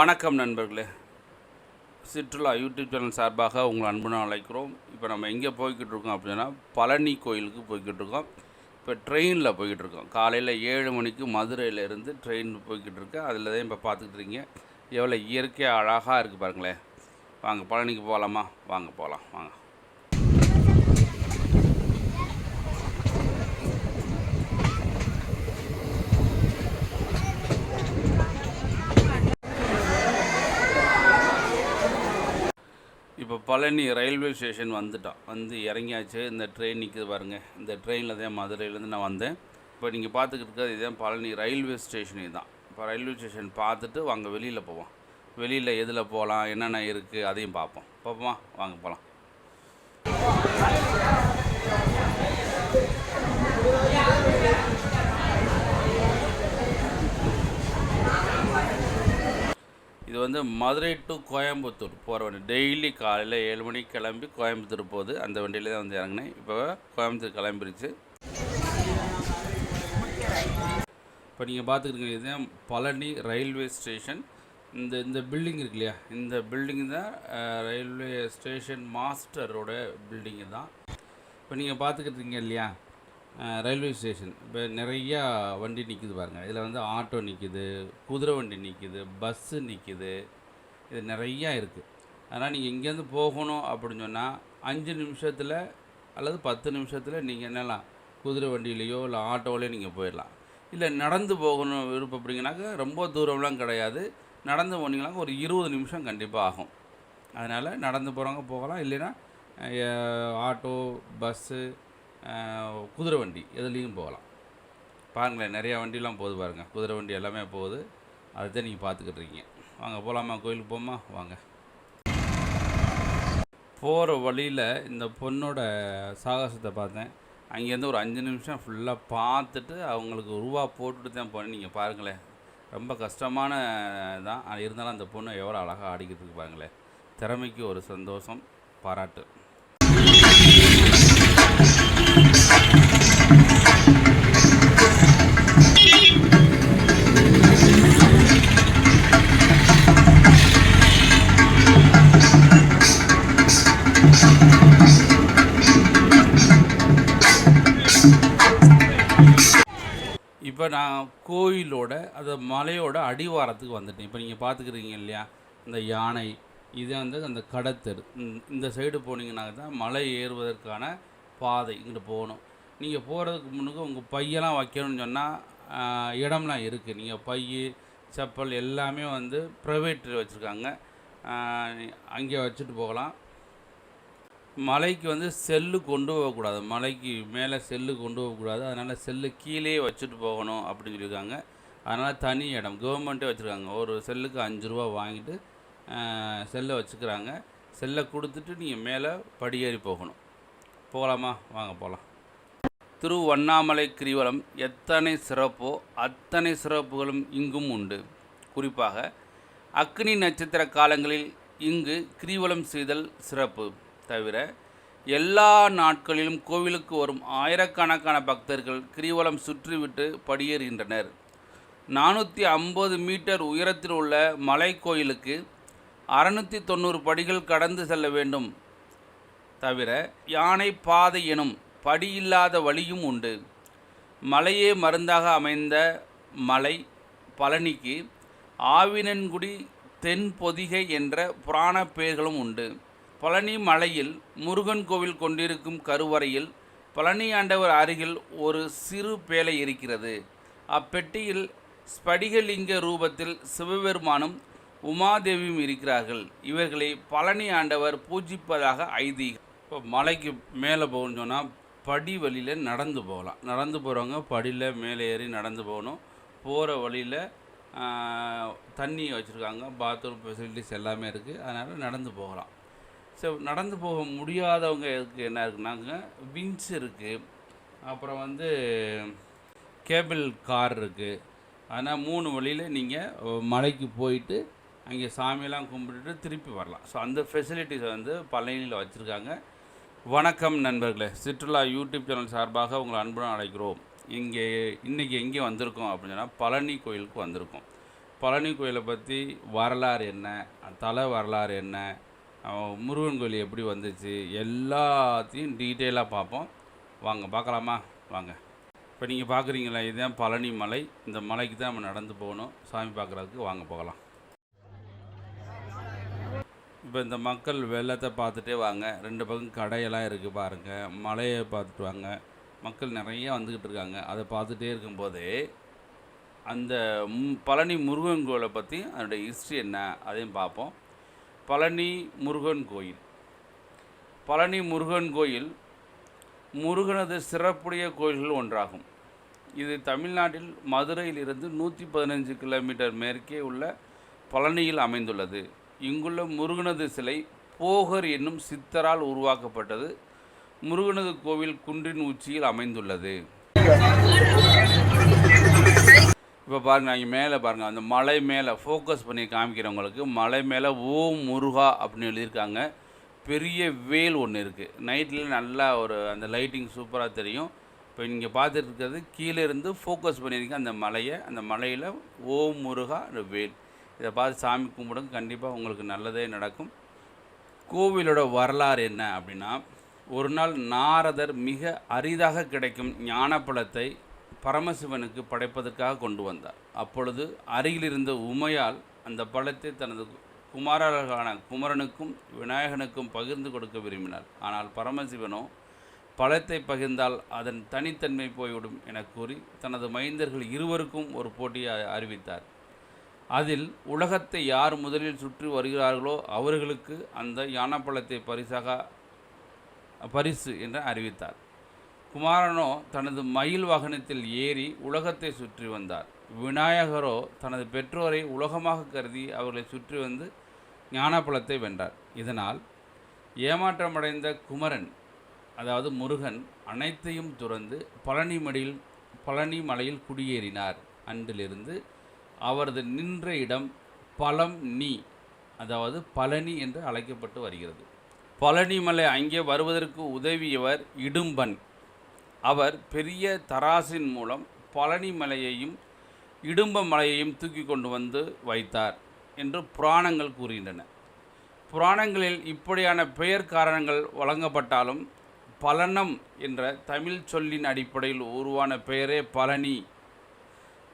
வணக்கம் நண்பர்களே. சிற்றுலா YouTube channel சார்பாக உங்களை அன்புடன் அழைக்கிறோம். இப்போ நம்ம எங்கே போய்கிட்டு இருக்கோம் அப்படின்னா பழனி கோயிலுக்கு போய்கிட்டு இருக்கோம். இப்போ ட்ரெயினில் போய்கிட்டு இருக்கோம். காலையில் ஏழு மணிக்கு மதுரையிலேருந்து ட்ரெயின் போய்கிட்டு இருக்கு. அதில் தான் இப்போ பார்த்துக்கிட்டு இருக்கீங்க. எவ்வளோ இயற்கையாக அழகாக இருக்குது பாருங்களேன். வாங்க பழனிக்கு போகலாமா? வாங்க போகலாம். வாங்க. இப்போ பழனி ரயில்வே ஸ்டேஷன் வந்துட்டோம் வந்து இறங்கியாச்சு. இந்த ட்ரெயின் நிற்குது பாருங்க. இந்த ட்ரெயினில் தான் மதுரையிலேருந்து நான் வந்தேன். இப்போ நீங்கள் பார்த்துக்கிட்டு இருக்கிறது இதுதான் பழனி ரயில்வே ஸ்டேஷன் இதுதான். இப்போ ரயில்வே ஸ்டேஷன் பார்த்துட்டு வாங்க வெளியில் போவோம். வெளியில் எதில் போகலாம் என்னென்ன இருக்குது அதையும் பார்ப்போம். பார்ப்போமா? வாங்க போகலாம். இது வந்து மதுரை டு கோயம்புத்தூர் போகிற வண்டி. டெய்லி காலையில் ஏழு மணிக்கு கிளம்பி கோயம்புத்தூர் போகுது. அந்த வண்டியில் தான் வந்து இறங்கினேன். இப்போ கோயம்புத்தூர் கிளம்பிருச்சு. இப்போ நீங்கள் பார்த்துக்கிட்டு இதுதான் பழனி ரயில்வே ஸ்டேஷன். இந்த இந்த பில்டிங் இருக்கு இல்லையா? இந்த பில்டிங் தான் ரயில்வே ஸ்டேஷன் மாஸ்டரோட பில்டிங்கு தான். இப்போ நீங்கள் பார்த்துக்கிட்டு இருக்கீங்க இல்லையா? Railway station. இப்போ நிறையா வண்டி நிற்கிது பாருங்கள் இதில் வந்து ஆட்டோ நிற்கிது குதிரை வண்டி நிற்கிது பஸ்ஸு நிற்கிது இது நிறையா இருக்குது அதனால் நீங்கள் இங்கேருந்து போகணும் அப்படின்னு சொன்னால் அஞ்சு நிமிஷத்தில் அல்லது பத்து நிமிஷத்தில் நீங்கள் என்னலாம் குதிரை வண்டியிலையோ இல்லை ஆட்டோவிலையோ நீங்கள் போயிடலாம். இல்லை நடந்து போகணும் விருப்பப்படுங்கனாக்கா ரொம்ப தூரம்லாம் கிடையாது. நடந்து போனீங்கன்னாக்கா ஒரு இருபது நிமிஷம் கண்டிப்பாக ஆகும். அதனால் நடந்து போகிறவங்க போகலாம். இல்லைன்னா ஆட்டோ பஸ்ஸு குதிரை வண்டி எதுலேயும் போகலாம். பாருங்களேன் நிறையா வண்டிலாம் போகுது பாருங்கள் குதிரை வண்டி எல்லாமே போகுது. அதை தான் நீங்கள் பார்த்துக்கிட்டு இருக்கீங்க. வாங்க போகலாமா? கோயிலுக்கு போமா வாங்க. போகிற வழியில் இந்த பொண்ணோட சாகசத்தை பார்த்தேன். அங்கேருந்து ஒரு அஞ்சு நிமிஷம் ஃபுல்லாக பார்த்துட்டு அவங்களுக்கு ரூபா போட்டுட்டு தான் போனேன். நீங்கள் பாருங்களேன் ரொம்ப கஷ்டமான தான். இருந்தாலும் அந்த பொண்ணு எவ்வளோ அழகாக ஆடிக்கிட்டு இருக்கு பாருங்களேன். திறமைக்கு ஒரு சந்தோஷம் பாராட்டு. இப்போ நான் கோயிலோட அந்த மலையோட அடிவாரத்துக்கு வந்துட்டேன். இப்போ நீங்கள் பார்த்துக்கிறீங்க இல்லையா? இந்த யானை இது வந்து அந்த கடத்தெரு. இந்த- இந்த சைடு போனீங்கன்னாக்க தான் மலை ஏறுவதற்கான பாதை இங்கிட்டு போகணும். நீங்கள் போகிறதுக்கு முன்னுக்கு உங்கள் பையெல்லாம் வைக்கணும்னு சொன்னால் இடம்லாம் இருக்குது நீங்கள் பை செப்பல் எல்லாமே வந்து ப்ரைவேட்டில் வச்சுருக்காங்க. அங்கே வச்சுட்டு போகலாம். மலைக்கு வந்து செல்லு கொண்டு போகக்கூடாது. மலைக்கு மேலே செல்லு கொண்டு போகக்கூடாது. அதனால் செல்லு கீழே வச்சுட்டு போகணும் அப்படின்னு சொல்லியிருக்காங்க. அதனால் தனி இடம் கவர்மெண்ட்டே வச்சுருக்காங்க. ஒரு செல்லுக்கு அஞ்சு ரூபா வாங்கிட்டு செல்லை வச்சுக்கிறாங்க. செல்லை கொடுத்துட்டு நீங்கள் மேலே படியேறி போகணும். போகலாமா? வாங்க போகலாம். திருவண்ணாமலை கிரிவலம் எத்தனை சிறப்போ அத்தனை சிறப்புகளும் இங்கும் உண்டு. குறிப்பாக அக்னி நட்சத்திர காலங்களில் இங்கு கிரிவலம் செய்தல் சிறப்பு. தவிர எல்லா நாட்களிலும் கோவிலுக்கு வரும் ஆயிரக்கணக்கான பக்தர்கள் கிரிவலம் சுற்றிவிட்டு படியேறுகின்றனர். நானூற்றி ஐம்பது மீட்டர் உயரத்தில் உள்ள மலை கோயிலுக்கு அறநூற்றி தொண்ணூறு படிகள் கடந்து செல்ல வேண்டும். தவிர யானை பாதை எனும் படியில்லாத வழியும் உண்டு. மலையே மருந்தாக அமைந்த மலை பழனிக்கு ஆவினன்குடி தென் பொதிகை என்ற புராண பெயர்களும் உண்டு. பழனி மலையில் முருகன் கோவில் கொண்டிருக்கும் கருவறையில் பழனி ஆண்டவர் அருகில் ஒரு சிறு பேழை இருக்கிறது. அப்பெட்டியில் ஸ்படிகலிங்க ரூபத்தில் சிவபெருமானும் உமாதேவியும் இருக்கிறார்கள். இவர்களை பழனி ஆண்டவர் பூஜிப்பதாக ஐதீகம். இப்போ மலைக்கு மேலே போகணும்னு சொன்னால் படி வழியில் நடந்து போகலாம். நடந்து போகிறவங்க படியில் மேலே ஏறி நடந்து போகணும். போகிற வழியில் தண்ணி வச்சுருக்காங்க. பாத்ரூம் ஃபெசிலிட்டிஸ் எல்லாமே இருக்குது அதனால் நடந்து போகலாம். ஸோ நடந்து போக முடியாதவங்க இருக்குது என்ன இருக்குனாங்க விங்ஸ் இருக்குது அப்புறம் வந்து கேபிள் கார் இருக்குது ஆனால் மூணு வழியில் நீங்கள் மலைக்கு போயிட்டு அங்கே சாமியெல்லாம் கும்பிட்டுட்டு திருப்பி வரலாம். ஸோ அந்த ஃபெசிலிட்டிஸை வந்து பழனியில் வச்சுருக்காங்க. வணக்கம் நண்பர்களே. சுற்றுலா யூடியூப் சேனல் சார்பாக உங்களை அன்புடன் அழைக்கிறோம். இங்கே இன்றைக்கி எங்கே வந்திருக்கோம் அப்படின்னு சொன்னால் பழனி கோயிலுக்கு வந்திருக்கோம். பழனி கோயிலை பற்றி வரலாறு என்ன? தலை வரலாறு என்ன? முருகன் கோயில் எப்படி வந்துச்சு எல்லாத்தையும் டீட்டெயிலாக பார்ப்போம். வாங்க பார்க்கலாமா? வாங்க. இப்போ நீங்கள் பார்க்குறீங்களா? இதுதான் பழனி மலை. இந்த மலைக்கு தான் நம்ம நடந்து போகணும். சாமி பார்க்குறதுக்கு வாங்க போகலாம். இப்போ இந்த மக்கள் வெள்ளத்தை பார்த்துட்டே வாங்க. ரெண்டு பக்கம் கடையெல்லாம் இருக்குது பாருங்கள் மலையை பார்த்துட்டு வாங்க. மக்கள் நிறைய வந்துக்கிட்டு இருக்காங்க. அதை பார்த்துட்டே இருக்கும்போது அந்த பழனி முருகன் கோயிலை பற்றி அதனுடைய ஹிஸ்ட்ரி என்ன அதையும் பார்ப்போம். பழனி முருகன் கோயில். பழனி முருகன் கோயில் முருகனது சிறப்புடைய கோயில்கள் ஒன்றாகும். இது தமிழ்நாட்டில் மதுரையிலிருந்து நூற்றி பதினஞ்சு கிலோமீட்டர் மேற்கே உள்ள பழனியில் அமைந்துள்ளது. இங்குள்ள முருகனது சிலை போகர் என்னும் சித்தரால் உருவாக்கப்பட்டது. முருகனது கோவில் குன்றின் உச்சியில் அமைந்துள்ளது. இப்போ பாருங்கள் இங்கே மேலே பாருங்கள் அந்த மலை மேலே ஃபோக்கஸ் பண்ணி காமிக்கிறவங்களுக்கு மலை மேலே ஓம் முருகா அப்படின்னு எழுதியிருக்காங்க. பெரிய வேல் ஒன்று இருக்குது நைட்டில் நல்லா ஒரு அந்த லைட்டிங் சூப்பராக தெரியும். இப்போ நீங்கள் பார்த்துட்டு இருக்கிறது கீழே இருந்து ஃபோக்கஸ் பண்ணியிருக்கேன் அந்த மலையை அந்த மலையில் ஓம் முருகா அந்த வேல். இதை பார்த்து சாமி கும்பிடுங்க கண்டிப்பாக உங்களுக்கு நல்லதே நடக்கும். கோவிலோட வரலாறு என்ன அப்படின்னா ஒரு நாள் நாரதர் மிக அரிதாக கிடைக்கும் ஞானப்பழத்தை பரமசிவனுக்கு படைப்பதற்காக கொண்டு வந்தார். அப்பொழுது அருகில் இருந்த உமையால் அந்த பழத்தை தனது குமாரர்களான குமரனுக்கும் விநாயகனுக்கும் பகிர்ந்து கொடுக்க விரும்பினார். ஆனால் பரமசிவனோ பழத்தை பகிர்ந்தால் அதன் தனித்தன்மை போய்விடும் என கூறி தனது மைந்தர்கள் இருவருக்கும் ஒரு போட்டியை அறிவித்தார். அதில் உலகத்தை யார் முதலில் சுற்றி வருகிறார்களோ அவர்களுக்கு அந்த யானப்பழத்தை பரிசாக பரிசு என்று அறிவித்தார். குமாரனோ தனது மயில் வாகனத்தில் ஏறி உலகத்தை சுற்றி வந்தார். விநாயகரோ தனது பெற்றோரை உலகமாக கருதி அவர்களை சுற்றி வந்து ஞானப்பழத்தை வென்றார். இதனால் ஏமாற்றமடைந்த குமரன் அதாவது முருகன் அனைத்தையும் துறந்து பழனி மடியில் பழனி மலையில் குடியேறினார். அன்றிலிருந்து அவரது நின்ற இடம் பழம் நீ அதாவது பழனி என்று அழைக்கப்பட்டு வருகிறது. பழனிமலை அங்கே வருவதற்கு உதவியவர் இடும்பன். அவர் பெரிய தராசின் மூலம் பழனி மலையையும் இடும்ப மலையையும் தூக்கி கொண்டு வந்து வைத்தார் என்று புராணங்கள் கூறுகின்றன. புராணங்களில் இப்படியான பெயர் காரணங்கள் வழங்கப்பட்டாலும் பலனம் என்ற தமிழ் சொல்லின் அடிப்படையில் உருவான பெயரே பழனி.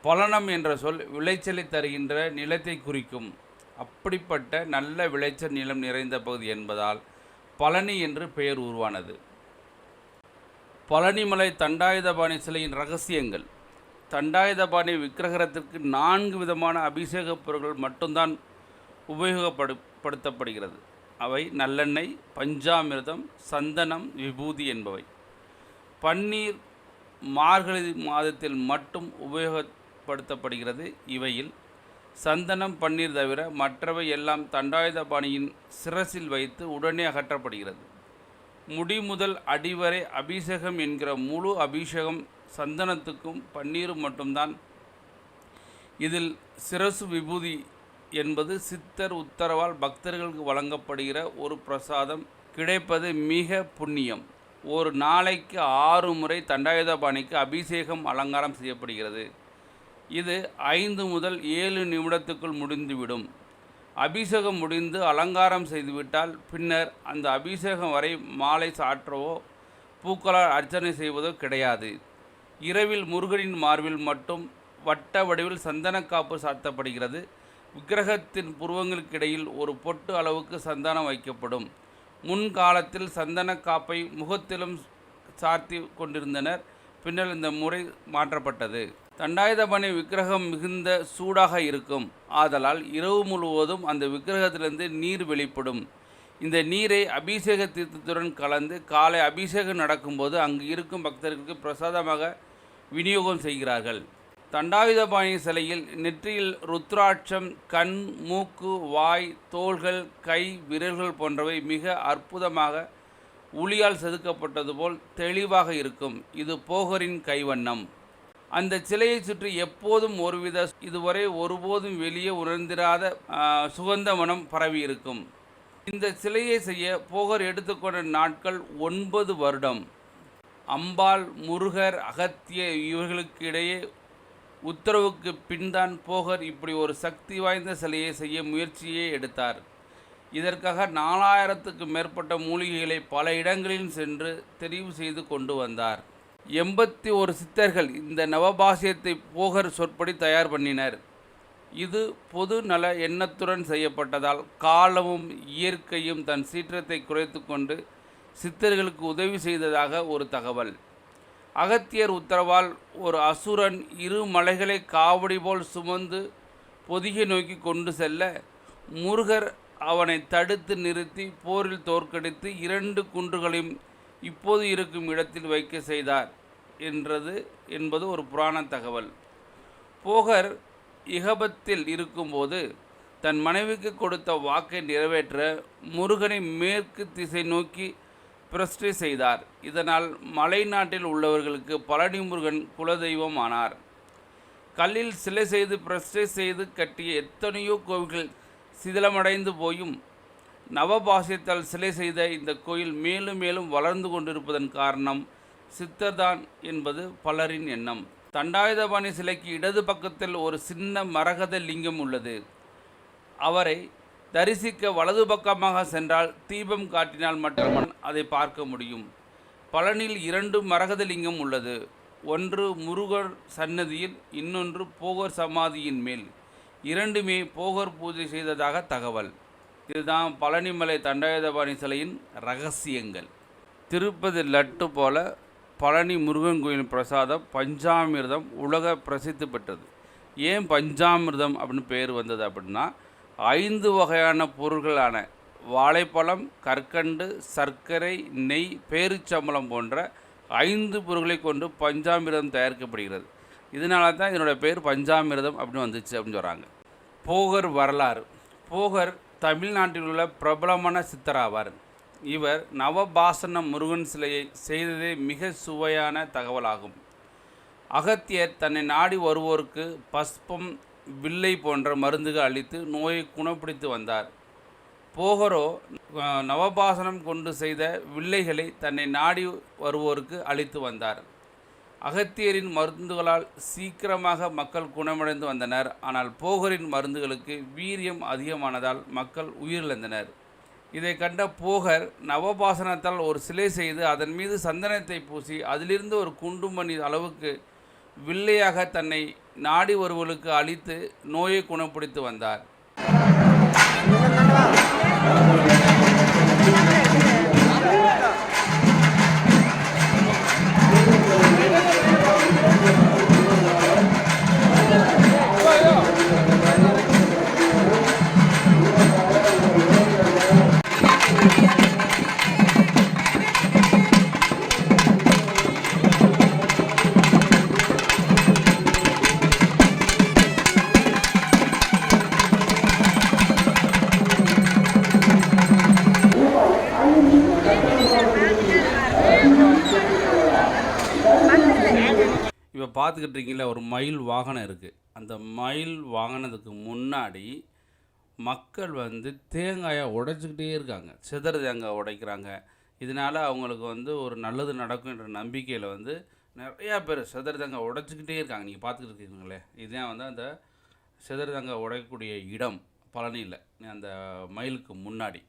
பலனம் என்ற சொல் விளைச்சலை தருகின்ற நிலத்தை குறிக்கும். அப்படிப்பட்ட நல்ல விளைச்சல் நிலம் நிறைந்த பகுதி என்பதால் பழனி என்று பெயர் உருவானது. பழனிமலை தண்டாயுதபாணி சிலையின் ரகசியங்கள். தண்டாயுதபாணி விக்கிரகத்திற்கு நான்கு விதமான அபிஷேகப் பொருட்கள் மட்டும்தான் உபயோகப்படு படுத்தப்படுகிறது அவை நல்லெண்ணெய் பஞ்சாமிர்தம் சந்தனம் விபூதி என்பவை. பன்னீர் மார்கழி மாதத்தில் மட்டும் உபயோகப்படுத்தப்படுகிறது. இவையில் சந்தனம் பன்னீர் தவிர மற்றவை எல்லாம் தண்டாயுதபாணியின் சிரசில் வைத்து உடனே அகற்றப்படுகிறது. முடி முதல் அடிவரை அபிஷேகம் என்கிற முழு அபிஷேகம் சந்தனத்துக்கும் பன்னீரும் மட்டும்தான். இதில் சிரசு விபூதி என்பது சித்தர் உத்தரவால் பக்தர்களுக்கு வழங்கப்படுகிற ஒரு பிரசாதம். கிடைப்பது மிக புண்ணியம். ஒரு நாளைக்கு ஆறு முறை தண்டாயுதபாணிக்கு அபிஷேகம் அலங்காரம் செய்யப்படுகிறது. இது ஐந்து முதல் ஏழு நிமிடத்துக்குள் முடிந்துவிடும். அபிஷேகம் முடிந்து அலங்காரம் செய்துவிட்டால் பின்னர் அந்த அபிஷேகம் வரை மாலை சாற்றவோ பூக்களால் அர்ச்சனை செய்வதோ கிடையாது. இரவில் முருகனின் மார்பில் மட்டும் வட்ட வடிவில் சந்தனக்காப்பு சாத்தப்படுகிறது. விக்கிரகத்தின் புருவங்களுக்கிடையில் ஒரு பொட்டு அளவுக்கு சந்தனம் வைக்கப்படும். முன்காலத்தில் சந்தனக்காப்பை முகத்திலும் சார்த்தி கொண்டிருந்தனர். பின்னர் இந்த முறை மாற்றப்பட்டது. தண்டாயுதபாணி விக்கிரகம் மிகுந்த சூடாக இருக்கும். ஆதலால் இரவு முழுவதும் அந்த விக்கிரகத்திலிருந்து நீர் வெளிப்படும். இந்த நீரை அபிஷேக தீர்த்தத்துடன் கலந்து காலை அபிஷேகம் நடக்கும்போது அங்கு இருக்கும் பக்தர்களுக்கு பிரசாதமாக விநியோகம் செய்கிறார்கள். தண்டாயுதபாணி சிலையில் நெற்றியில் ருத்ராட்சம் கண் மூக்கு வாய் தோள்கள் கை விரல்கள் போன்றவை மிக அற்புதமாக உளியால் செதுக்கப்பட்டது போல் தெளிவாக இருக்கும். இது போகரின் கைவண்ணம். அந்த சிலையை சுற்றி எப்போதும் ஒருவித இதுவரை ஒருபோதும் வெளியே உணர்ந்திராத சுகந்த மனம் பரவி இருக்கும். இந்த சிலையை செய்ய போகர் எடுத்துக்கொண்ட நாட்கள் ஒன்பது வருடம். அம்பாள் முருகர் அகத்திய இவர்களுக்கு இடையே உத்தரவுக்கு பின்தான் போகர் இப்படி ஒரு சக்தி வாய்ந்த சிலையை செய்ய முயற்சியே எடுத்தார். இதற்காக நாலாயிரத்துக்கு மேற்பட்ட மூலிகைகளை பல இடங்களில் சென்று தெரிவு செய்து கொண்டு வந்தார். எண்பத்தி ஒரு சித்தர்கள் இந்த நவபாசியத்தை போகர் சொற்படி தயார் பண்ணினர். இது பொது நல எண்ணத்துடன் செய்யப்பட்டதால் காலமும் இயற்கையும் தன் சீற்றத்தை குறைத்து கொண்டு சித்தர்களுக்கு உதவி செய்ததாக ஒரு தகவல். அகத்தியர் உத்தரவால் ஒரு அசுரன் இரு மலைகளை காவடி போல் சுமந்து பொதிகை நோக்கி கொண்டு செல்ல முருகர் அவனை தடுத்து நிறுத்தி போரில் தோற்கடித்து இரண்டு குன்றுகளையும் இப்போது இருக்கும் இடத்தில் வைக்க செய்தார் என்றது என்பது ஒரு புராண தகவல். போகர் இகபத்தில் இருக்கும்போது தன் மனைவிக்கு கொடுத்த வாக்கை நிறைவேற்ற முருகனை மேற்கு திசை நோக்கி பிரஷ்டை செய்தார். இதனால் மலை நாட்டில் உள்ளவர்களுக்கு பழனி முருகன் குலதெய்வம் ஆனார். கல்லில் சிலை செய்து பிரஷ்டை செய்து கட்டிய எத்தனையோ கோவில்கள் சிதிலமடைந்து போயும் நவபாசியத்தால் சிலை செய்த இந்த கோயில் மேலும் மேலும் வளர்ந்து கொண்டிருப்பதன் காரணம் சித்தர்தான் என்பது பலரின் எண்ணம். தண்டாயுதபாணி சிலைக்கு இடது பக்கத்தில் ஒரு சின்ன மரகத லிங்கம் உள்ளது. அவரை தரிசிக்க வலது பக்கமாக சென்றால் தீபம் காட்டினால் மட்டும் அதை பார்க்க முடியும். பழனியில் இரண்டு மரகத லிங்கம் உள்ளது. ஒன்று முருகர் சன்னதியில் இன்னொன்று போகர் சமாதியின் மேல். இரண்டுமே போகர் பூஜை செய்ததாக தகவல். இதுதான் பழனிமலை தண்டாயுதபாணி சிலையின் ரகசியங்கள். திருப்பதி லட்டு போல பழனி முருகன் கோயில் பிரசாதம் பஞ்சாமிர்தம் உலக பிரசித்தி பெற்றது. ஏன் பஞ்சாமிர்தம் அப்படின்னு பேர் வந்தது அப்படின்னா ஐந்து வகையான பொருள்களான வாழைப்பழம் கற்கண்டு சர்க்கரை நெய் பேரிச்சம்பளம் போன்ற ஐந்து பொருட்களை கொண்டு பஞ்சாமிர்தம் தயாரிக்கப்படுகிறது. இதனால தான் இதனோட பேர் பஞ்சாமிர்தம் அப்படின்னு வந்துச்சு அப்படின்னு சொல்கிறாங்க போகர் வரலாறு. போகர் தமிழ்நாட்டில் உள்ள பிரபலமான சித்தராவார். இவர் நவபாசன முருகன் சிலையை செய்ததே மிக சுவையான தகவலாகும். அகத்தியர் தன்னை நாடி வருவோருக்கு பஸ்பம் வில்லை போன்ற மருந்துகள் அளித்து நோயை குணப்படுத்தி வந்தார். போகரோ நவபாசனம் கொண்டு செய்த வில்லைகளை தன்னை நாடி வருவோருக்கு அளித்து வந்தார். அகத்தியரின் மருந்துகளால் சீக்கிரமாக மக்கள் குணமடைந்து வந்தனர். ஆனால் போகரின் மருந்துகளுக்கு வீரியம் அதிகமானதால் மக்கள் உயிரிழந்தனர். இதை கண்ட போகர் நவபாசனத்தால் ஒரு சிலை செய்து அதன் மீது சந்தனத்தை பூசி அதிலிருந்து ஒரு குண்டுமணி அளவுக்கு வில்லையாக தன்னை நாடி வருவர்களுக்கு அளித்து நோயை குணப்படுத்தி வந்தார். பார்த்துக்கிட்டு இருக்கீங்களா ஒரு மயில் வாகனம் இருக்குது அந்த மயில் வாகனத்துக்கு முன்னாடி மக்கள் வந்து தேங்காயை உடைச்சிக்கிட்டே இருக்காங்க. சிதற தேங்காய் உடைக்கிறாங்க. இதனால் அவங்களுக்கு வந்து ஒரு நல்லது நடக்கும்ன்ற நம்பிக்கையில் வந்து நிறையா பேர் சிதற தேங்காய் உடைச்சிக்கிட்டே இருக்காங்க. நீங்கள் பார்த்துக்கிட்டு இருக்கீங்களே இதுதான் வந்து அந்த சிதற தேங்காய் உடைக்கக்கூடிய இடம் பழனியில் அந்த மயிலுக்கு முன்னாடி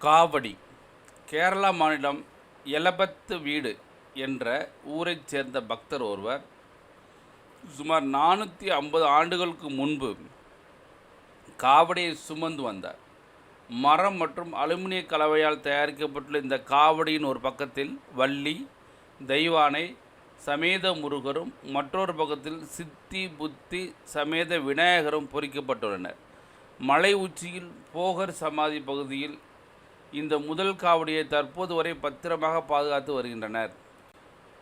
காவடி கேரளா மாநிலம் எலபத்து வீடு என்ற ஊரைச் சேர்ந்த பக்தர் ஒருவர் சுமார் நானூற்றி ஐம்பது ஆண்டுகளுக்கு முன்பு காவடியை சுமந்து வந்தார். மரம் மற்றும் அலுமினிய கலவையால் தயாரிக்கப்பட்டுள்ள இந்த காவடியின் ஒரு பக்கத்தில் வள்ளி தெய்வானை சமேத முருகரும் மற்றொரு பக்கத்தில் சித்தி புத்தி சமேத விநாயகரும் பொறிக்கப்பட்டுள்ளனர். மலை உச்சியில் போகர் சமாதி பகுதியில் இந்த முதல் காவடியை தற்போது வரை பத்திரமாக பாதுகாத்து வருகின்றனர்.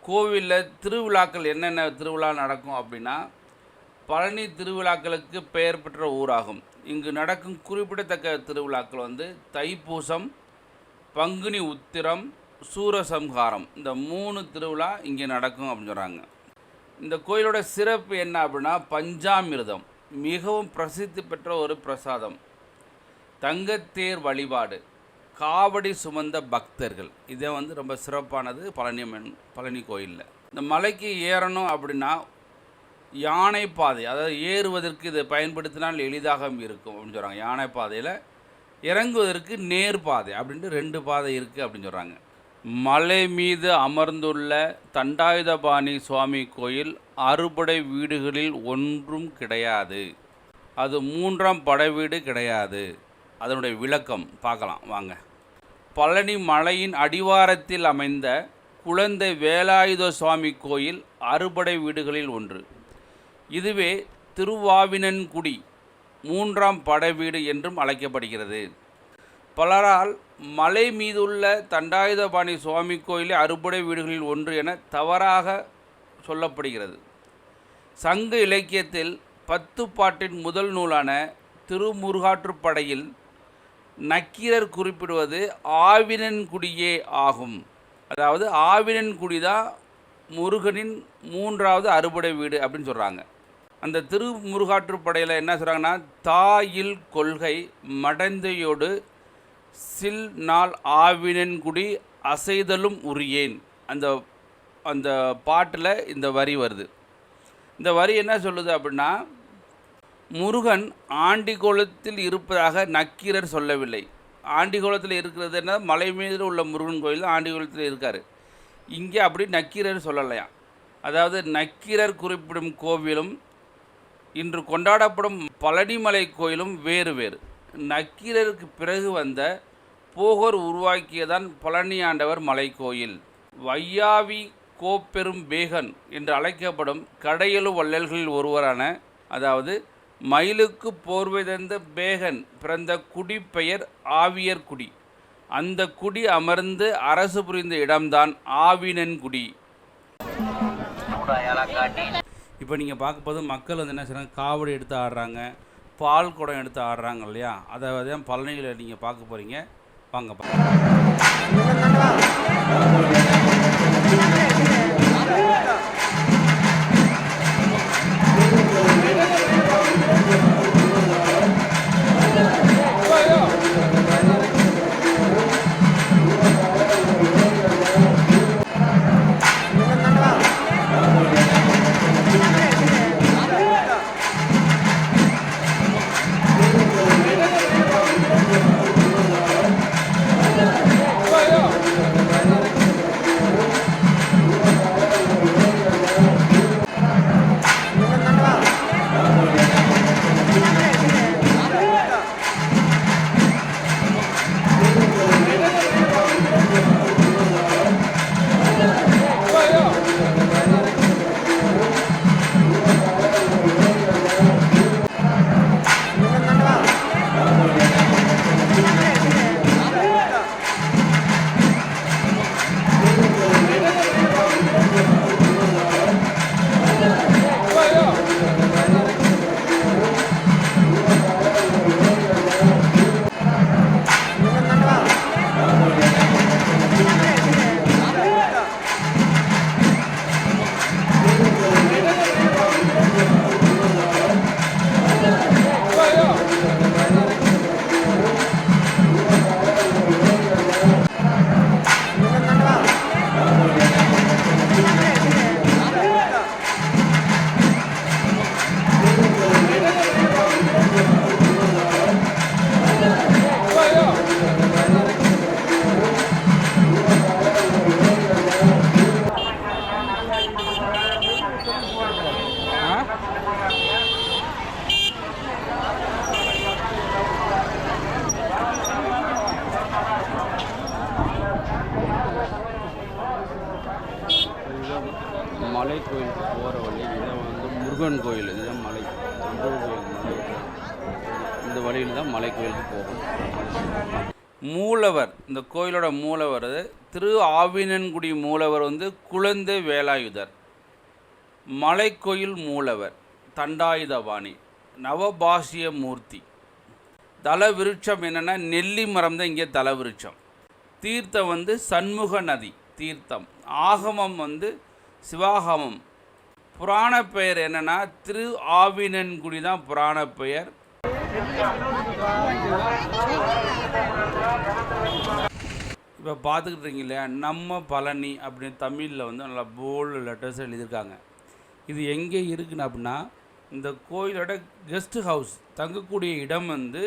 கோவிலில் திருவிழாக்கள் என்னென்ன திருவிழா நடக்கும் அப்படின்னா பழனி திருவிழாக்களுக்கு பெயர் பெற்ற ஊராகும். இங்கு நடக்கும் குறிப்பிடத்தக்க திருவிழாக்கள் வந்து தைப்பூசம் பங்குனி உத்திரம் சூரசம்ஹாரம். இந்த மூணு திருவிழா இங்கே நடக்கும் அப்படின்னு சொல்கிறாங்க இந்த கோயிலோட சிறப்பு என்ன அப்படின்னா பஞ்சாமிர்தம் மிகவும் பிரசித்தி பெற்ற ஒரு பிரசாதம். தங்கத்தேர் வழிபாடு. காவடி சுமந்த பக்தர்கள். இதே வந்து ரொம்ப சிறப்பானது பழனியம்மன் பழனி கோயிலில். இந்த மலைக்கு ஏறணும் அப்படின்னா யானை பாதை அதாவது ஏறுவதற்கு இதை பயன்படுத்தினால் எளிதாக இருக்கும் அப்படின்னு சொல்கிறாங்க யானை பாதையில் இறங்குவதற்கு நேர் பாதை அப்படின்ட்டு ரெண்டு பாதை இருக்குது அப்படின்னு சொல்கிறாங்க மலை மீது அமர்ந்துள்ள தண்டாயுதபாணி சுவாமி கோயில் அறுபடை வீடுகளில் ஒன்றும் கிடையாது. அது மூன்றாம் படை வீடு கிடையாது. அதனுடைய விளக்கம் பார்க்கலாம். வாங்க. பழனி மலையின் அடிவாரத்தில் அமைந்த குழந்தை வேலாயுத சுவாமி கோயில் அறுபடை வீடுகளில் ஒன்று. இதுவே திருவாவினன்குடி மூன்றாம் படை வீடு என்றும் அழைக்கப்படுகிறது. பலரால் மலை மீதுள்ள தண்டாயுதபாணி சுவாமி கோயிலே அறுபடை வீடுகளில் ஒன்று என தவறாக சொல்லப்படுகிறது. சங்க இலக்கியத்தில் பத்து பாட்டின் முதல் நூலான திருமுருகாற்றுப்படையில் நக்கீரர் குறிப்பிடுவது ஆவினன்குடியே ஆகும். அதாவது ஆவினன்குடி தான் முருகனின் மூன்றாவது அறுபடை வீடு அப்படின்னு சொல்கிறாங்க அந்த திருமுருகாற்றுப்படையில் என்ன சொல்கிறாங்கன்னா தாயில் கொள்கை மடந்தையோடு சில் நாள் ஆவினன்குடி அசைதலும் உரியேன். அந்த அந்த பாட்டில் இந்த வரி வருது. இந்த வரி என்ன சொல்லுது அப்படின்னா முருகன் ஆண்டிகோலத்தில் இருப்பதாக நக்கீரர் சொல்லவில்லை. ஆண்டிகோலத்தில் இருக்கிறது என்ன? மலை மீது உள்ள முருகன் கோயில் ஆண்டிகோலத்தில் இருக்கார். இங்கே அப்படி நக்கீரர் சொல்லலையா அதாவது நக்கீரர் குறிப்பிடும் கோவிலும் இன்று கொண்டாடப்படும் பழனிமலை கோயிலும் வேறு வேறு. நக்கீரருக்கு பிறகு வந்த போகர் உருவாக்கியதான் பழனி ஆண்டவர் மலை கோயில். வையாவி கோப்பெரும் பேகன் என்று அழைக்கப்படும் கடையலு வள்ளல்களில் ஒருவரான அதாவது மயிலுக்கு போர்வை தந்த பேகன் பிறந்த குடி பெயர் ஆவியர் குடி. அந்த குடி அமர்ந்து அரசு புரிந்த இடம்தான் ஆவினன்குடி இப்போ நீங்கள் பார்க்க போது மக்கள் வந்து என்ன செய்கிறாங்க காவடி எடுத்து ஆடுறாங்க. பால் குடம் எடுத்து ஆடுறாங்க இல்லையா? அதை தான் பழனியில் நீங்கள் பார்க்க போகிறீங்க வாங்க கோயிலுக்கு போகிற வழி இதான் வந்து முருகன் கோயில் இதுதான் மலை. முருகன் கோயில் மலை இந்த வழியில் தான் மலை கோயிலுக்கு போகும். மூலவர் இந்த கோயிலோட மூலவர் திரு ஆவினன்குடி மூலவர் வந்து குழந்தை வேலாயுதர். மலைக்கோயில் மூலவர் தண்டாயுதவாணி. நவபாசிய மூர்த்தி. தல விருட்சம் என்னென்னா நெல்லி மரம் தான் இங்கே தல விருட்சம் தீர்த்தம் வந்து சண்முக நதி தீர்த்தம். ஆகமம் வந்து சிவாகமம். புராண பெயர் என்னென்னா திரு ஆவினன்குடி தான் புராண பெயர். இப்போ பார்த்துக்கிட்டு இருக்கீங்களே நம்ம பழனி அப்படின்னு தமிழில் வந்து நல்லா போல்டு லெட்டர்ஸ் எழுதியிருக்காங்க. இது எங்கே இருக்குன்னு அப்படின்னா இந்த கோயிலோட கெஸ்ட் ஹவுஸ் தங்கக்கூடிய இடம் வந்து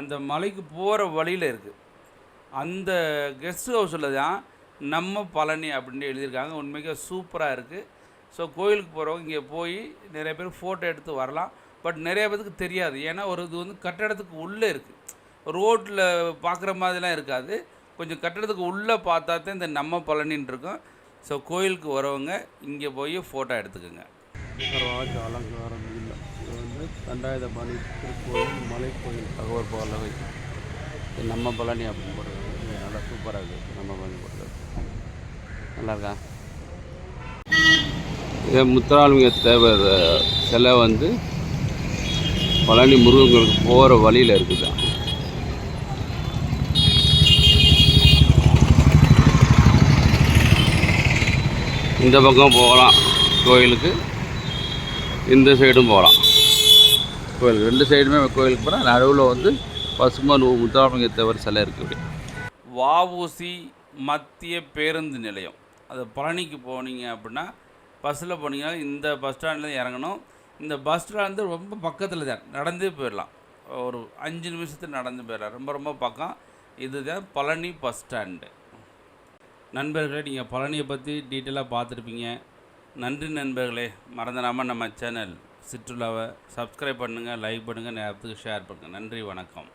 அந்த மலைக்கு போகிற வழியில் இருக்குது அந்த கெஸ்ட் ஹவுஸில் தான் நம்ம பழனி அப்படின்னு எழுதியிருக்காங்க. உண்மைக்கு சூப்பராக இருக்குது ஸோ கோயிலுக்கு போகிறவங்க இங்கே போய் நிறைய பேர் ஃபோட்டோ எடுத்து வரலாம். பட் நிறைய பேருக்கு தெரியாது. ஏன்னா ஒரு இது வந்து கட்டடத்துக்கு உள்ளே இருக்குது ரோட்டில் பார்க்குற மாதிரிலாம் இருக்காது. கொஞ்சம் கட்டடத்துக்கு உள்ளே பார்த்தா தான் இந்த நம்ம பழனின்னு இருக்கும். ஸோ கோயிலுக்கு வரவங்க இங்கே போய் ஃபோட்டோ எடுத்துக்கோங்க. அலங்காரம் இல்லை இது வந்து தண்டாயுதபாணி திருக்கோயில் மலைக்கோயில் தகவல் போகல நம்ம பழனி அப்படின்னு போடுறது. சூப்பராக இருக்குது நம்ம பண்ணி கொடுத்தது நல்லாயிருக்கா இதே இது தேவர் சிலை வந்து பழனி முருகங்களுக்கு போகிற வழியில் இருக்குது? இந்த பக்கம் போகலாம் கோயிலுக்கு. இந்த சைடும் போகலாம். கோயிலுக்கு ரெண்டு சைடுமே கோயிலுக்கு போனால் நடுவில் வந்து பசுமான் முத்துராமலிங்க தேவர் சிலை இருக்குது வஉசி மத்திய பேருந்து நிலையம். அது பழனிக்கு போனீங்க அப்படின்னா பஸ்ஸில் போனீங்கன்னா இந்த பஸ் ஸ்டாண்ட்லேருந்து இறங்கணும். இந்த பஸ் ஸ்டாண்ட் ரொம்ப பக்கத்தில் தான் நடந்தே போயிடலாம். ஒரு அஞ்சு நிமிஷத்தில் நடந்து போயிடலாம். ரொம்ப ரொம்ப பக்கம். இதுதான் பழனி பஸ் ஸ்டாண்டு. நண்பர்களே நீங்கள் பழனியை பற்றி டீட்டெயிலாக பார்த்துருப்பீங்க. நன்றி நண்பர்களே. மறந்துடாமல் நம்ம சேனல் சிற்றுலாவை சப்ஸ்கிரைப் பண்ணுங்கள் லைக் பண்ணுங்கள் நேரத்துக்கு ஷேர் பண்ணுங்கள் நன்றி வணக்கம்.